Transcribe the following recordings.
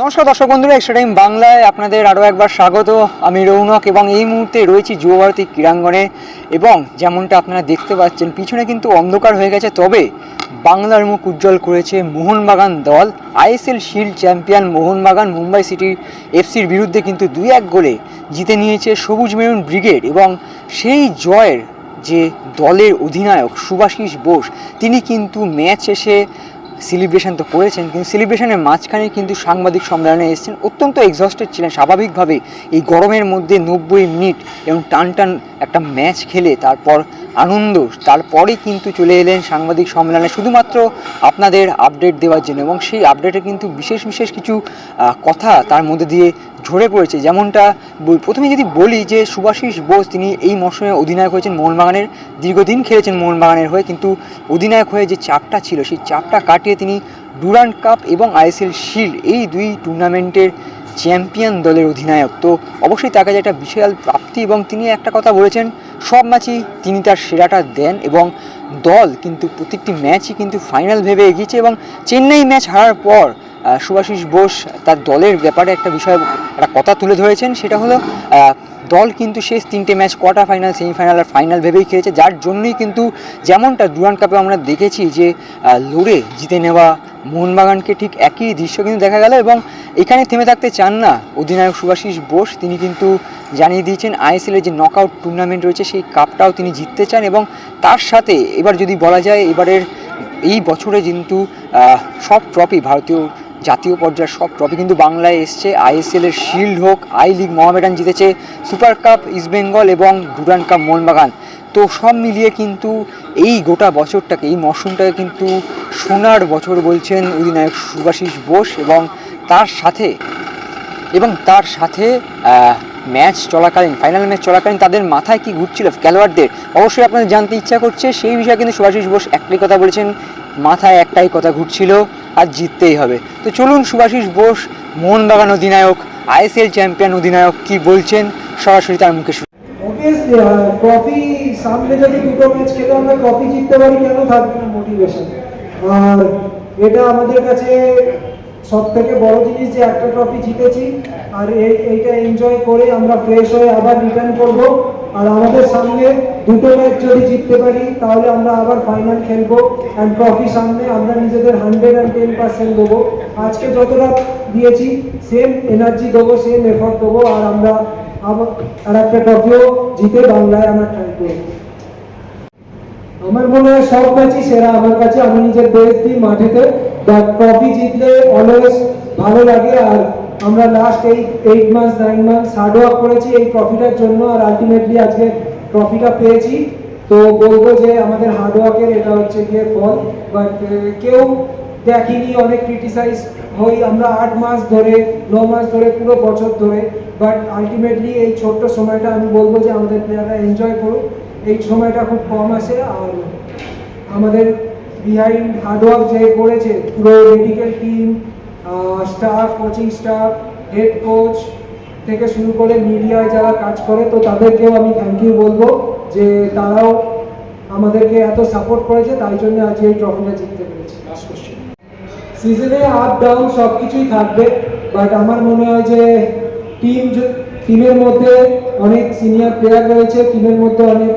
নমস্কার দর্শক বন্ধুরা, এক্সট্রা টাইম বাংলায় আপনাদের আরও একবার স্বাগত। আমি রৌনক এবং এই মুহূর্তে রয়েছি যুবভারতী ক্রীড়াঙ্গনে এবং যেমনটা আপনারা দেখতে পাচ্ছেন, পিছনে কিন্তু অন্ধকার হয়ে গেছে, তবে বাংলার মুখ উজ্জ্বল করেছে মোহনবাগান দল। ISL shield champion Mohun Bagan, Mumbai city এফসির বিরুদ্ধে কিন্তু দুই এক গোলে জিতে নিয়েছে সবুজ মেরুন ব্রিগেড এবং সেই জয়ের যে দলের অধিনায়ক সুভাষিস বোস, তিনি কিন্তু ম্যাচ শেষে সেলিব্রেশন তো করেছেন, কিন্তু সেলিব্রেশনের মাঝখানে কিন্তু সাংবাদিক সম্মেলনে এসেছেন, অত্যন্ত এক্সস্টেড ছিলেন স্বাভাবিকভাবে এই গরমের মধ্যে নব্বই মিনিট এবং টান টান একটা ম্যাচ খেলে তারপর আনন্দ, তারপরেই কিন্তু চলে এলেন সাংবাদিক সম্মেলনে। শুধুমাত্র আপনাদের আপডেট দেওয়ার জন্য এবং সেই আপডেটে কিন্তু বিশেষ বিশেষ কিছু কথা তার মধ্যে দিয়ে ঝরে পড়েছে। যেমনটা প্রথমে যদি বলি যে সুভাষিস বোস তিনি এই মরশুমে অধিনায়ক হয়েছেন মোহনবাগানের, দীর্ঘদিন খেলেছেন মোহনবাগানের হয়ে, কিন্তু অধিনায়ক হয়ে যে চাপটা ছিল, সেই চাপটা কাটিয়ে তিনি ডুরান্ট কাপ এবং আইএসএল শিল্ড এই দুই টুর্নামেন্টের চ্যাম্পিয়ন দলের অধিনায়ক। তো অবশ্যই তার কাছে একটা বিশাল প্রাপ্তি এবং তিনি একটা কথা বলেছেন, সব ম্যাচই তিনি তার সেরাটা দেন এবং দল কিন্তু প্রত্যেকটি ম্যাচই কিন্তু ফাইনাল ভেবে এগিয়েছে এবং চেন্নাই ম্যাচ হারার পর সুভাষিস বোস তার দলের ব্যাপারে একটা বিষয় একটা কথা তুলে ধরেছেন, সেটা হলো দল কিন্তু শেষ তিনটে ম্যাচ কোয়ার্টার ফাইনাল, সেমিফাইনাল আর ফাইনাল ভেবেই খেলেছে। যার জন্যই কিন্তু যেমনটা ডুরান কাপে আমরা দেখেছি যে লড়ে জিতে নেওয়া মোহনবাগানকে ঠিক একই দৃশ্য কিন্তু দেখা গেল এবং এখানে থেমে থাকতে চান না অধিনায়ক সুভাষিস বোস। তিনি কিন্তু জানিয়ে দিয়েছেন আইএসএলের যে নকআউট টুর্নামেন্ট রয়েছে, সেই কাপটাও তিনি জিততে চান এবং তার সাথে এবার যদি বলা যায়, এবারের এই বছরে কিন্তু সব ট্রফি ভারতীয় জাতীয় পর্যায়ের সব ট্রফি কিন্তু বাংলায় এসছে। আইএসএল এর শিল্ড হোক আই লিগ মোহামেডান জিতেছে সুপার কাপ ইস্টবেঙ্গল এবং ডুরান কাপ মোহনবাগান। তো সব মিলিয়ে কিন্তু এই গোটা বছরটাকে, এই মরশুমটাকে কিন্তু সোনার বছর বলছেন অধিনায়ক সুভাষিস বোস এবং তার সাথে, এবং তার সাথে ম্যাচ চলাকালীন ফাইনাল ম্যাচ চলাকালীন তাদের মাথায় কি ঘুরছিল খেলোয়াড়দের? অবশ্যই আপনাদের জানতে ইচ্ছা করছে। সেই বিষয়ে কিন্তু সুভাষিস বোস একটাই কথা বলেছেন, মাথায় একটাই কথা ঘুরছিল। আর জিততেই হবে। তো চলুন সুভাষিস বোস মোহনবাগান অধিনায়ক, আইএসএল চ্যাম্পিয়ন অধিনায়ক কি বলছেন? সরাসরি তার মুখে শুনুন। অবভিয়াসলি ট্রফি সামনে যদি দুটো ম্যাচ খেলে আমরা ট্রফি জিততে পারি, কেন থাকবে না মোটিভেশন আর এটা আমাদের কাছে সব থেকে বড় জিনিস যে একটা ট্রফি জিতেছি, আর এই, এইটা এনজয় করে আমরা ফ্রেশ হয়ে আবার রিটার্ন করব। আর আমাদের সামনে দুটো ম্যাচ যদি জিততে পারি, তাহলে আমরা আবার ফাইনাল খেলব অ্যান্ড ট্রফি সামনে আমরা নিজেদের হান্ড্রেড অ্যান্ড টেন পার্সেন্ট দেবো। আজকে যতটা দিয়েছি সেম এনার্জি দেবো সেম এফর্ট দেবো, আর আমরা আর একটা ট্রফিও জিতে বাংলায় আমরা ট্রাই আমার মনে হয় সব ম্যাচই সেরা। আমার কাছে আমি নিজের বেস্ট দিই মাঠেতে ট্রফি জিতলে অলওয়েজ ভালো লাগে, আর আমরা লাস্ট এই eight month nine month hard work করেছি এই ট্রফিটার জন্য আর আলটিমেটলি আজকে ট্রফিটা পেয়েছি। তো বলব যে আমাদের হার্ড ওয়ার্কের এটা হচ্ছে গিয়ে ফল। বাট কেউ দেখিনি, অনেক ক্রিটিসাইজ হই আমরা আট মাস ধরে, ন মাস ধরে, পুরো বছর ধরে। বাট আলটিমেটলি এই ছোট্ট সময়টা আমি বলব যে আমাদের প্লেয়াররা এনজয় করুক। এই সময়টা খুব কম আসে আর আমাদের বিহাইন্ড হার্ডওয়ার্ক যে করেছে, পুরো medical team staff coaching staff head coach থেকে শুরু করে মিডিয়ায় যারা কাজ করে তো তাদেরকেও আমি থ্যাংক ইউ বলব যে তারাও আমাদেরকে এত সাপোর্ট করেছে তাই জন্য আজ এই ট্রফিটা জিততে পেরেছি। লাস্ট কোশ্চেন সিজনে আপ ডাউন সব কিছুই থাকবে বাট আমার মনে হয় যে টিম টিমের মধ্যে অনেক সিনিয়র প্লেয়ার রয়েছে টিমের মধ্যে অনেক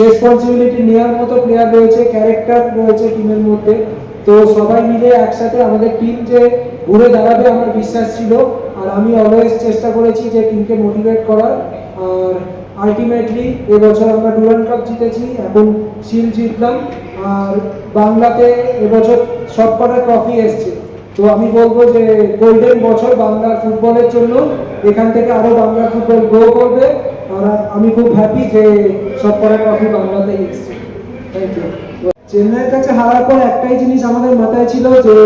রেসপন্সিবিলিটি নেওয়ার মতো প্লেয়ার রয়েছে ক্যারেক্টার রয়েছে টিমের মধ্যে। তো সবাই মিলে একসাথে আমাদের টিম যে ঘুরে দাঁড়াবে আমার বিশ্বাস ছিল। আর আমি অলওয়েজ চেষ্টা করেছি যে টিমকে মোটিভেট করার। আর আলটিমেটলি এবছর আমরা ডুরান্ড কাপ জিতেছি এখন শিল জিতলাম। আর বাংলাতে এবছর সব কটা ট্রফি এসছে। তো আমি বলব যে গোল্ডেন বছর বাংলার ফুটবলের জন্য। এখান থেকে আরও বাংলার ফুটবল গ্রো করবে। আর আমি খুব হ্যাপি যে সব কটা ট্রফি বাংলাতেই এসছে। থ্যাংক ইউ চেন্নাইয়ের কাছে হারার পর একটাই জিনিস আমাদের মাথায় ছিল যে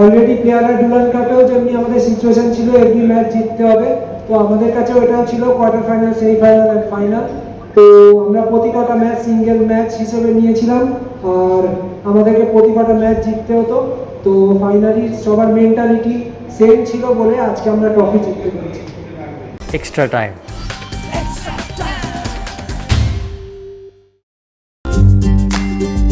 অলরেডি প্লেয়াররা ডুলান কাপেও যেমনি আমাদের সিচুয়েশন ছিল এভরি ম্যাচ জিততে হবে। তো আমাদের কাছেও এটাও ছিল quarter final semi final and final তো আমরা প্রতি কটা ম্যাচ সিঙ্গেল ম্যাচ হিসেবে নিয়েছিলাম, আর আমাদেরকে প্রতি কটা ম্যাচ জিততে হতো। তো ফাইনালি সবার মেন্টালিটি সেম ছিল বলে আজকে আমরা ট্রফি জিততে পেরেছি। Extra time.